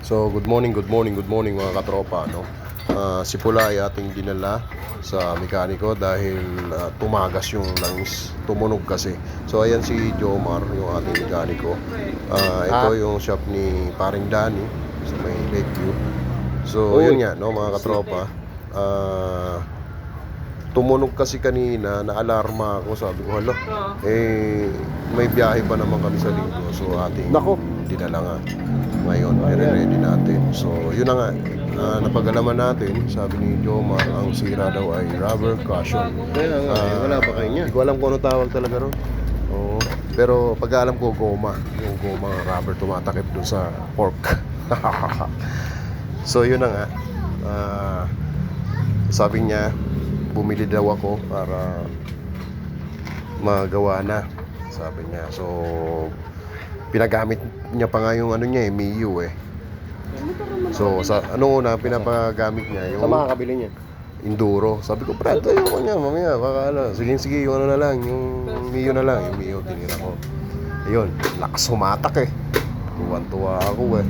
So, good morning, good morning, good morning mga katropa, no? Ah, si Pula ay ating dinala sa mekaniko dahil ah, tumagas yung langis, tumunog kasi. So, ayan si Jomar, yung ating mekaniko. Ah, ito Ah. yung shop ni Paring Danny sa may Lakeview. So, Uy. yun nga, no, mga katropa. Ah, tumunog kasi kanina, na-alarma ako, sabi ko, hala, eh, may biyahe pa naman kami sa linggo. So, ating Nako. dinala nga ngayon, i-ready natin. So, yun na nga, ah, napagalaman natin, sabi ni Jomar, ang sira daw ay rubber cushion. Kaya nga, eh, wala pa kayo niya. Hindi ko alam kung ano tawag talaga ron. Oo. Pero pag alam ko, goma. Yung goma, rubber, tumatakip dun sa pork. so, yun na nga. Ah, sabi niya, bumili daw ako para magawa na. Sabi niya. So, pinagamit niya pa nga yung ano niya eh, Miyu eh. So, sa ano una, pinapagamit niya yung Sa mga kabili niya. Enduro. Sabi ko, pre, tayo ko niya, mamaya, baka ano. Sige, sige, yung ano na lang, yung Mio na lang, yung Mio, tinira ko. Ayun, lakas humatak eh. Tuwan-tuwa ako eh.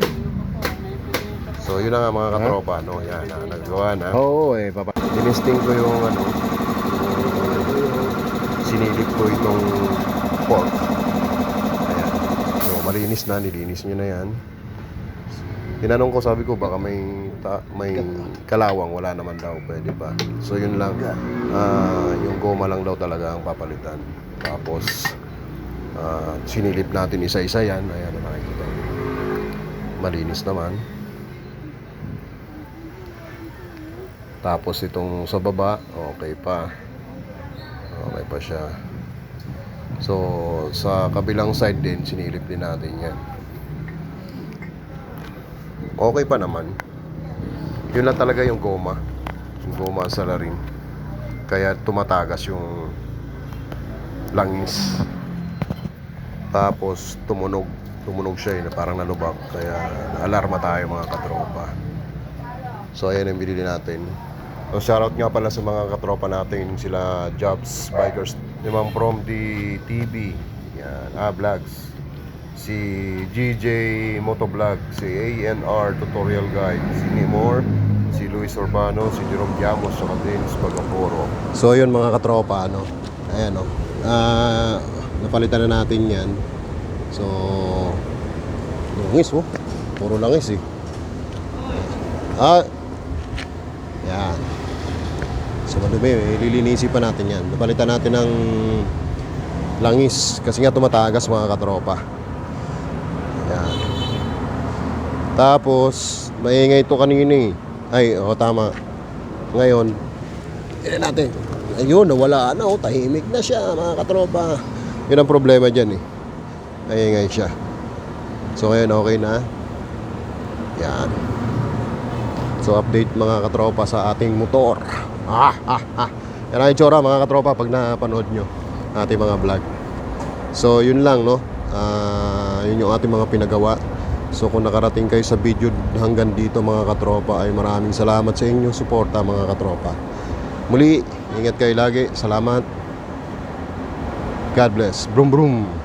So, yun na nga mga katropa, no? Yan, na, nagawa na. Oo, eh, papa. Dinisting ko yung ano, sinilip ko itong pork. Ayan. So, malinis na, nilinis nyo na yan. Tinanong ko, sabi ko, baka may ta- may kalawang, wala naman daw, pwede ba? So, yun lang. Ah, yung goma lang daw talaga ang papalitan. Tapos, ah, sinilip natin isa-isa yan. Ayan, nakikita. Malinis naman. Tapos itong sa baba, okay pa. Pa siya. So, sa kabilang side din, sinilip din natin yan. Okay pa naman. Yun lang talaga yung goma. Yung goma sa larin. Kaya tumatagas yung langis. Tapos tumunog. Tumunog siya eh, na parang nalubak. Kaya alarma tayo mga katropa. So ayan ang binili natin. So shoutout nga pala sa mga katropa natin sila Jobs Bikers ni Ma'am From the TV. Yan, ah, vlogs. Si GJ Motovlog, si ANR Tutorial Guide, si Nimor, si Luis Urbano, si Jerome Diamos, saka Dennis Bagaporo. So yun mga katropa, ano, ayan o. Ah, napalitan na natin yan. So, langis oh. Puro langis eh. Ah, yan. So madumi, eh, lilinisin pa natin yan. Napalitan natin ng langis kasi nga tumatagas mga katropa. Yan. Tapos, maingay ito kanina eh. Ay, oo tama. Ngayon, ina natin. Ayun, nawala na oh, tahimik na siya mga katropa. Yun ang problema dyan eh. Maingay siya. So ngayon, okay na. Yan. So update mga katropa sa ating motor. Ah, ah, ah. Yan ang itsura mga katropa pag napanood nyo ating mga vlog. So yun lang no. Ah, yun yung ating mga pinagawa. So kung nakarating kayo sa video hanggang dito mga katropa ay maraming salamat sa inyong suporta mga katropa. Muli, ingat kayo lagi. Salamat. God bless. Brum brum.